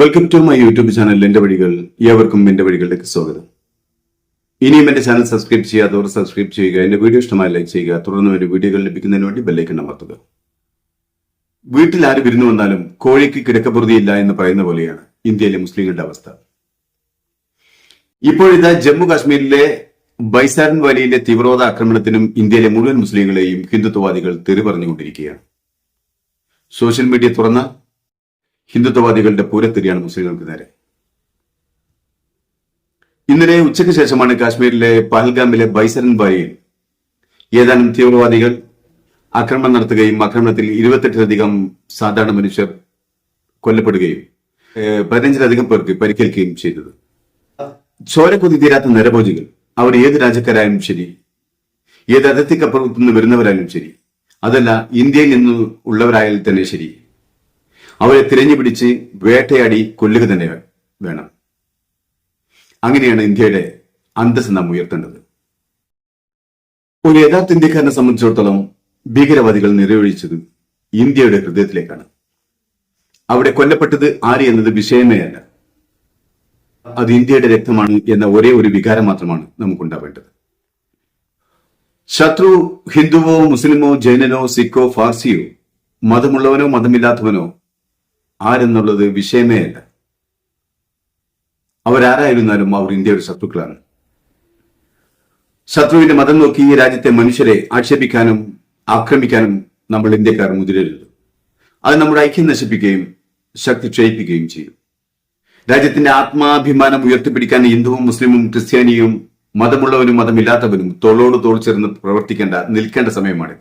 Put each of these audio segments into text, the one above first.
Welcome to my YouTube channel എന്റെ വഴികൾ. ഏവർക്കും എന്റെ വഴികളിലേക്ക് സ്വാഗതം. ഇനിയും എന്റെ ചാനൽ സബ്സ്ക്രൈബ് ചെയ്യാത്തവർ സബ്സ്ക്രൈബ് ചെയ്യുക എന്റെ വീഡിയോ ഇഷ്ടമായി ലൈക്ക് ചെയ്യുക തുടർന്ന് ഒരു വീഡിയോകൾ ലഭിക്കുന്നതിന് വേണ്ടി ബെല്ലൈക്കൺ അമർത്തുക. വീട്ടിൽ ആര് വിരുന്നു വന്നാലും കോഴിക്ക് കിടക്കപ്പുറതിയില്ല എന്ന് പറയുന്ന പോലെയാണ് ഇന്ത്യയിലെ മുസ്ലിങ്ങളുടെ അവസ്ഥ. ഇപ്പോഴിതാ ജമ്മു കാശ്മീരിലെ ബൈസാരൻ വാലിയിലെ തീവ്രവാദ ആക്രമണത്തിനും ഇന്ത്യയിലെ മുഴുവൻ മുസ്ലിങ്ങളെയും ഹിന്ദുത്വവാദികൾ തെറി പറഞ്ഞുകൊണ്ടിരിക്കുകയാണ് സോഷ്യൽ മീഡിയ തുറന്ന ഹിന്ദുത്വവാദികളുടെ പൂരത്തിരിയാണ് മുസ്ലിങ്ങൾക്ക് നേരെ. ഇന്നലെ ഉച്ചയ്ക്ക് ശേഷമാണ് കാശ്മീരിലെ പഹൽഗാമിലെ ബൈസരൻ വാലിയിൽ ഏതാനും തീവ്രവാദികൾ ആക്രമണം നടത്തുകയും ആക്രമണത്തിൽ ഇരുപത്തെട്ടിലധികം സാധാരണ മനുഷ്യർ കൊല്ലപ്പെടുകയും പതിനഞ്ചിലധികം പേർക്ക് പരിക്കേൽക്കുകയും ചെയ്തത്. ചോരക്കൊതി തീരാത്ത നരഭോജികൾ അവർ ഏത് രാജ്യക്കാരായാലും ശരി ഏത് അതിർത്തിക്കപ്പുറത്തു നിന്ന് വരുന്നവരായാലും ശരി അതല്ല ഇന്ത്യയിൽ നിന്ന് ഉള്ളവരായാലും തന്നെ ശരി. അവരെ തിരഞ്ഞു പിടിച്ച് വേട്ടയാടി കൊല്ലുക തന്നെ വേണം. അങ്ങനെയാണ് ഇന്ത്യയുടെ അന്തസ് നാം ഉയർത്തേണ്ടത്. ഒരു യഥാർത്ഥ ഇന്ത്യക്കാരനെ സംബന്ധിച്ചിടത്തോളം ഭീകരവാദികൾ നിറയൊഴിച്ചത് ഇന്ത്യയുടെ ഹൃദയത്തിലേക്കാണ്. അവിടെ കൊല്ലപ്പെട്ടത് ആര് എന്നത് വിഷയമേയല്ല. അത് ഇന്ത്യയുടെ രക്തമാണ് എന്ന ഒരേ ഒരു വികാരം മാത്രമാണ് നമുക്കുണ്ടാവേണ്ടത്. ശത്രു ഹിന്ദുവോ മുസ്ലിമോ ജൈനനോ സിഖോ ഫാർസിയോ മതമുള്ളവനോ മതമില്ലാത്തവനോ ആരെന്നുള്ളത് വിഷയമേ അല്ല. അവരാരായിരുന്നാലും അവർ ഇന്ത്യയുടെ ശത്രുക്കളാണ്. ശത്രുവിന്റെ മതം നോക്കി ഈ രാജ്യത്തെ മനുഷ്യരെ ആക്ഷേപിക്കാനും ആക്രമിക്കാനും നമ്മൾ ഇന്ത്യക്കാർ മുതിരരുത്. അത് നമ്മുടെ ഐക്യം നശിപ്പിക്കുകയും ശക്തി ക്ഷയിപ്പിക്കുകയും ചെയ്യും. രാജ്യത്തിന്റെ ആത്മാഭിമാനം ഉയർത്തിപ്പിടിക്കാൻ ഹിന്ദുവും മുസ്ലിമും ക്രിസ്ത്യാനിയും മതമുള്ളവനും മതമില്ലാത്തവനും തോളോട് തോൾ ചേർന്ന് പ്രവർത്തിക്കേണ്ട നിൽക്കേണ്ട സമയമാണ്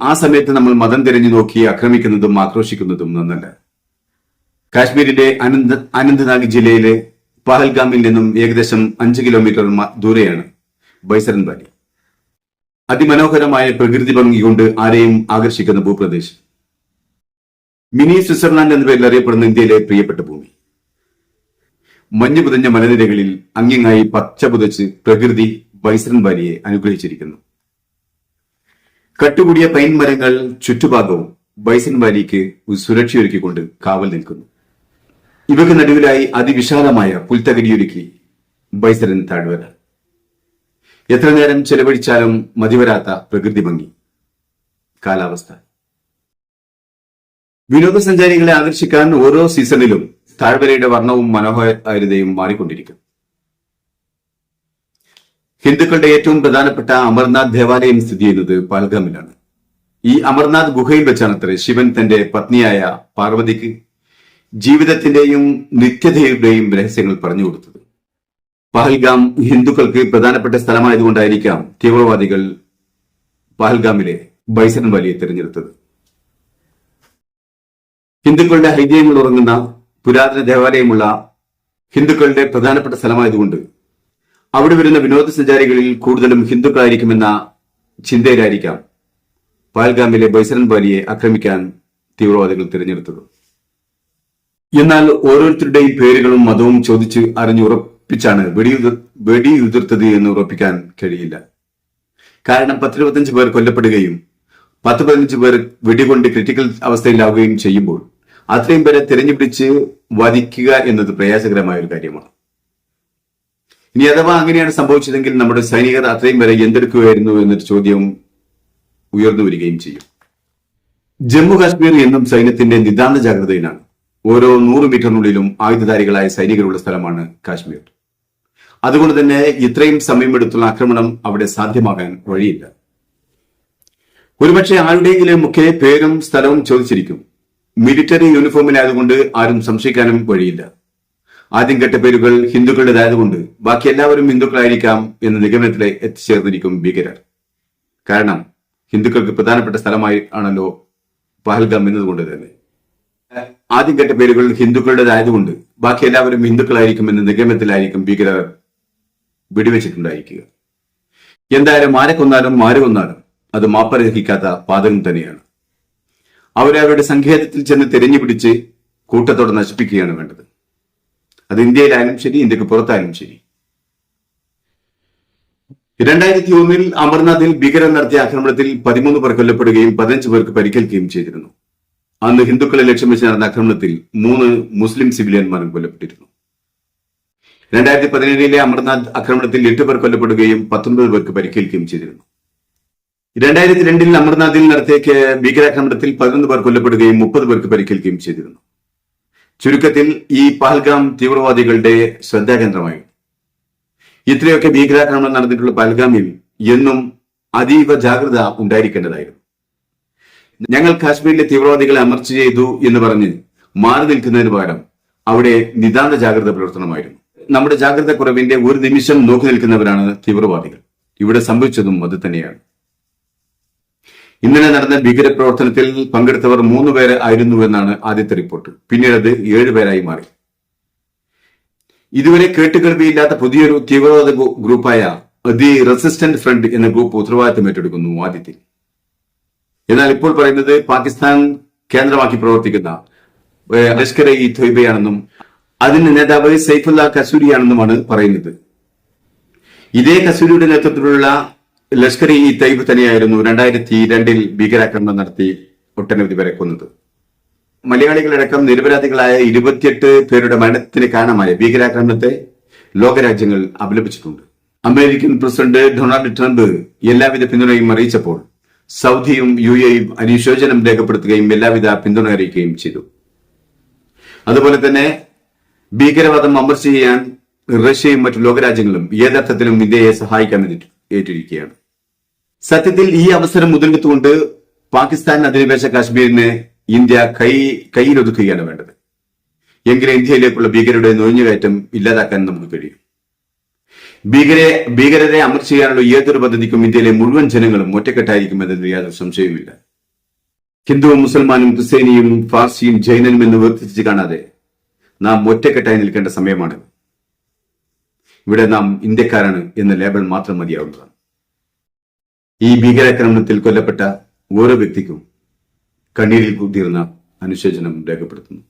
ആ സമയത്ത് നമ്മൾ മതം തിരഞ്ഞു നോക്കി ആക്രമിക്കുന്നതും ആക്രോശിക്കുന്നതും നന്നല്ല കാശ്മീരിന്റെ അനന്ത് അനന്ത്നാഗ് ജില്ലയിലെ പഹൽഗാമിൽ നിന്നും ഏകദേശം അഞ്ച് കിലോമീറ്റർ ദൂരെയാണ് ബൈസരൻ വാലി അതിമനോഹരമായ പ്രകൃതി ഭംഗി കൊണ്ട് ആരെയും ആകർഷിക്കുന്ന ഭൂപ്രദേശം. മിനി സ്വിറ്റ്സർലാൻഡ് എന്ന പേരിൽ അറിയപ്പെടുന്ന ഇന്ത്യയിലെ പ്രിയപ്പെട്ട ഭൂമി. മഞ്ഞു പുതഞ്ഞ മലനിരകളിൽ അങ്ങിങ്ങായി പച്ച പുതച്ച് പ്രകൃതി ബൈസരൻ വാലിയെ അനുഗ്രഹിച്ചിരിക്കുന്നു. കട്ടുകൂടിയ പൈൻ മരങ്ങൾ ചുറ്റുഭാഗവും ബൈസൺ വാലിക്ക് സുരക്ഷയൊരുക്കിക്കൊണ്ട് കാവൽ നിൽക്കുന്നു. ഇവയ്ക്ക് നടുവിലായി അതിവിശാലമായ പുൽത്തകരിയൊരുക്കി ബൈസരൻ താഴ്വര. എത്ര നേരം ചെലവഴിച്ചാലും മതിവരാത്ത പ്രകൃതി ഭംഗി. കാലാവസ്ഥ. വിനോദസഞ്ചാരികളെ ആകർഷിക്കാൻ ഓരോ സീസണിലും താഴ്വരയുടെ വർണവും മനോഹാരിതയും മാറിക്കൊണ്ടിരിക്കും. ഹിന്ദുക്കളുടെ ഏറ്റവും പ്രധാനപ്പെട്ട അമർനാഥ് ദേവാലയം സ്ഥിതി ചെയ്യുന്നത് പാൽഗാമിലാണ്. ഈ അമർനാഥ് ഗുഹയിൽ വെച്ചാണ് അത്ര. ശിവൻ തന്റെ പത്നിയായ പാർവതിക്ക് ജീവിതത്തിന്റെയും നിത്യതയുടെയും രഹസ്യങ്ങൾ പറഞ്ഞു കൊടുത്തത്. പഹൽഗാം ഹിന്ദുക്കൾക്ക് പ്രധാനപ്പെട്ട സ്ഥലമായതുകൊണ്ടായിരിക്കാം തീവ്രവാദികൾ പഹൽഗാമിലെ ബൈസൺ വാലിയെ തിരഞ്ഞെടുത്തത്. ഹിന്ദുക്കളുടെ ഹൈദ്യങ്ങൾ ഉറങ്ങുന്ന പുരാതന ദേവാലയമുള്ള ഹിന്ദുക്കളുടെ പ്രധാനപ്പെട്ട സ്ഥലമായതുകൊണ്ട് അവിടെ വരുന്ന വിനോദസഞ്ചാരികളിൽ കൂടുതലും ഹിന്ദുക്കളായിരിക്കുമെന്ന ചിന്തയിലായിരിക്കാം പാൽഗാമിലെ ബൈസരൻ വാലിയെ ആക്രമിക്കാൻ തീവ്രവാദികൾ തിരഞ്ഞെടുത്തത്. എന്നാൽ ഓരോരുത്തരുടെയും പേരുകളും മതവും ചോദിച്ച് അറിഞ്ഞുറപ്പിച്ചാണ് വെടിയുതിർ വെടിയുതിർത്തത് എന്ന് ഉറപ്പിക്കാൻ കഴിയില്ല. കാരണം പത്തിരുപത്തഞ്ച് പേർ കൊല്ലപ്പെടുകയും പത്ത് പതിനഞ്ച് പേർ വെടികൊണ്ട് ക്രിട്ടിക്കൽ അവസ്ഥയിലാവുകയും ചെയ്യുമ്പോൾ അത്രയും പേരെ തിരഞ്ഞുപിടിച്ച് വധിക്കുക എന്നത് പ്രയാസകരമായ ഒരു കാര്യമാണ്. ഇനി അഥവാ അങ്ങനെയാണ് സംഭവിച്ചതെങ്കിൽ നമ്മുടെ സൈനികർ അത്രയും വരെ എന്തെടുക്കുകയായിരുന്നു എന്നൊരു ചോദ്യം ഉയർന്നു വരികയും ചെയ്യും. ജമ്മു കാശ്മീർ എന്നും സൈന്യത്തിന്റെ നിതാന്ത ജാഗ്രതയിലാണ്. ഓരോ നൂറ് മീറ്ററിനുള്ളിലും ആയുധധാരികളായ സൈനികരുള്ള സ്ഥലമാണ് കാശ്മീർ. അതുകൊണ്ട് തന്നെ ഇത്രയും സമയമെടുത്തുള്ള ആക്രമണം അവിടെ സാധ്യമാകാൻ വഴിയില്ല. ഒരുപക്ഷെ ആരുടെയെങ്കിലും മുഖേ പേരും സ്ഥലവും ചോദിച്ചിരിക്കും. മിലിറ്ററി യൂണിഫോമിലായതുകൊണ്ട് ആരും സംശയിക്കാനും വഴിയില്ല. ആദ്യം കേട്ട പേരുകൾ ഹിന്ദുക്കളുടേതായതുകൊണ്ട് ബാക്കി എല്ലാവരും ഹിന്ദുക്കളായിരിക്കാം എന്ന നിഗമനത്തിലെ എത്തിച്ചേർന്നിരിക്കും ഭീകരർ. കാരണം ഹിന്ദുക്കൾക്ക് പ്രധാനപ്പെട്ട സ്ഥലമായി ആണല്ലോ പഹൽഗാം എന്നതുകൊണ്ട് തന്നെ. ആദ്യം കേട്ട പേരുകൾ ഹിന്ദുക്കളുടേതായതുകൊണ്ട് ബാക്കി എല്ലാവരും ഹിന്ദുക്കളായിരിക്കും എന്ന നിഗമനത്തിലായിരിക്കും ഭീകരർ വെടിവെച്ചിട്ടുണ്ടായിരിക്കുക. എന്തായാലും ആരെ കൊന്നാലും ആര് കൊന്നാലും അത് മാപ്പരഹിക്കാത്ത പാതകം തന്നെയാണ്. അവരെ അവരുടെ സങ്കേതത്തിൽ ചെന്ന് തിരഞ്ഞു പിടിച്ച് കൂട്ടത്തോടെ നശിപ്പിക്കുകയാണ് വേണ്ടത്. അത് ഇന്ത്യയിലായാലും ശരി ഇന്ത്യയ്ക്ക് പുറത്തായാലും ശരി. രണ്ടായിരത്തി ഒന്നിൽ അമർനാഥിൽ ഭീകരർ നടത്തിയ ആക്രമണത്തിൽ പതിമൂന്ന് പേർ കൊല്ലപ്പെടുകയും പതിനഞ്ച് പേർക്ക് പരിക്കേൽക്കുകയും ചെയ്തിരുന്നു. അന്ന് ഹിന്ദുക്കളെ ലക്ഷ്യം വെച്ച് നടന്ന ആക്രമണത്തിൽ മൂന്ന് മുസ്ലിം സിവിലിയന്മാരും കൊല്ലപ്പെട്ടിരുന്നു. രണ്ടായിരത്തി പതിനേഴിലെ അമർനാഥ് ആക്രമണത്തിൽ എട്ട് പേർ കൊല്ലപ്പെടുകയും പത്തൊൻപത് പേർക്ക് പരിക്കേൽക്കുകയും ചെയ്തിരുന്നു. രണ്ടായിരത്തി രണ്ടിൽ അമർനാഥിൽ നടത്തിയ ഭീകരാക്രമണത്തിൽ പതിനൊന്ന് പേർ കൊല്ലപ്പെടുകയും മുപ്പത് പേർക്ക് പരിക്കേൽക്കുകയും ചെയ്തിരുന്നു. ചുരുക്കത്തിൽ ഈ പഹൽഗാം തീവ്രവാദികളുടെ ശ്രദ്ധാകേന്ദ്രമായി. ഇത്രയൊക്കെ ഭീകരാക്രമണം നടന്നിട്ടുള്ള പഹൽഗാമിൽ എന്നും അതീവ ജാഗ്രത ഉണ്ടായിരിക്കേണ്ടതായിരുന്നു. ഞങ്ങൾ കാശ്മീരിലെ തീവ്രവാദികളെ അമർച്ച ചെയ്തു എന്ന് പറഞ്ഞ് മാറി നിൽക്കുന്നതിന് പകരം അവിടെ നിതാന്ത ജാഗ്രത പുലർത്തണമായിരുന്നു നമ്മുടെ ജാഗ്രത കുറവിന്റെ ഒരു നിമിഷം നോക്കി നിൽക്കുന്നവരാണ് തീവ്രവാദികൾ. ഇവിടെ സംഭവിച്ചതും അത് തന്നെയാണ്. ഇന്നലെ നടന്ന ഭീകരപ്രവർത്തനത്തിൽ പങ്കെടുത്തവർ മൂന്ന് പേര് ആയിരുന്നു എന്നാണ് ആദ്യത്തെ റിപ്പോർട്ട്. പിന്നീട് അത് ഏഴുപേരായി മാറി. ഇതുവരെ കേട്ടുകേൾവിയില്ലാത്ത പുതിയൊരു തീവ്രവാദ ഗ്രൂപ്പായ ദി റെസിസ്റ്റന്റ് ഫ്രണ്ട് എന്ന ഗ്രൂപ്പ് ഉത്തരവാദിത്തം ഏറ്റെടുക്കുന്നു ആദ്യത്തിൽ. എന്നാൽ ഇപ്പോൾ പറയുന്നത് പാകിസ്ഥാൻ കേന്ദ്രമാക്കി പ്രവർത്തിക്കുന്ന ലഷ്കർ ഇ തൊയ്ബയാണെന്നും അതിന്റെ നേതാവ് സൈഫുല്ല കസൂരിയാണെന്നുമാണ് പറയുന്നത്. ഇതേ കസൂരിയുടെ നേതൃത്വത്തിലുള്ള ലഷ്കർ ഇ തൈബ് തന്നെയായിരുന്നു രണ്ടായിരത്തി രണ്ടിൽ ഭീകരാക്രമണം നടത്തി ഒട്ടനവധി പേരെ കൊന്നത്. മലയാളികളടക്കം നിരപരാധികളായ ഇരുപത്തിയെട്ട് പേരുടെ മരണത്തിന് കാരണമായ ഭീകരാക്രമണത്തെ ലോകരാജ്യങ്ങൾ അപലപിച്ചിട്ടുണ്ട്. അമേരിക്കൻ പ്രസിഡന്റ് ഡൊണാൾഡ് ട്രംപ് എല്ലാവിധ പിന്തുണയും അറിയിച്ചപ്പോൾ സൗദിയും യു എയും അനുശോചനം രേഖപ്പെടുത്തുകയും എല്ലാവിധ പിന്തുണ അറിയിക്കുകയും ചെയ്തു. അതുപോലെ തന്നെ ഭീകരവാദം അമർച്ച ചെയ്യാൻ റഷ്യയും മറ്റു ലോകരാജ്യങ്ങളും യഥാർത്ഥത്തിലും ഇന്ത്യയെ സഹായിക്കാൻ ഏറ്റി- ഏറ്റിരിക്കുകയാണ്. സത്യത്തിൽ ഈ അവസരം മുതലെടുത്തുകൊണ്ട് പാകിസ്ഥാൻ അധിനിവേശ കാശ്മീരിനെ ഇന്ത്യ കൈ കയ്യിലൊതുക്കുകയാണ് വേണ്ടത്. എങ്കിലും ഇന്ത്യയിലേക്കുള്ള ഭീകരരുടെ നുഴഞ്ഞുകയറ്റം ഇല്ലാതാക്കാൻ നമുക്ക് കഴിയും. ഭീകരെ ഭീകരരെ അമർ ചെയ്യാനുള്ള ഏതൊരു പദ്ധതിക്കും ഇന്ത്യയിലെ മുഴുവൻ ജനങ്ങളും ഒറ്റക്കെട്ടായിരിക്കും എന്നതിൽ യാതൊരു സംശയവുമില്ല. ഹിന്ദുവും മുസൽമാനും ക്രിസ്ത്യാനിയും ഫാർസിയും ജൈനനും എന്ന് വേർതിരിച്ച് കാണാതെ നാം ഒറ്റക്കെട്ടായി നിൽക്കേണ്ട സമയമാണ് ഇവിടെ നാം ഇന്ത്യക്കാരാണ് എന്ന ലേബൽ മാത്രം മതിയാവുന്നതാണ്. ഈ ഭീകരാക്രമണത്തിൽ കൊല്ലപ്പെട്ട ഓരോ വ്യക്തിക്കും കണ്ണീരിൽ കുതിർന്ന അനുശോചനം രേഖപ്പെടുത്തുന്നു.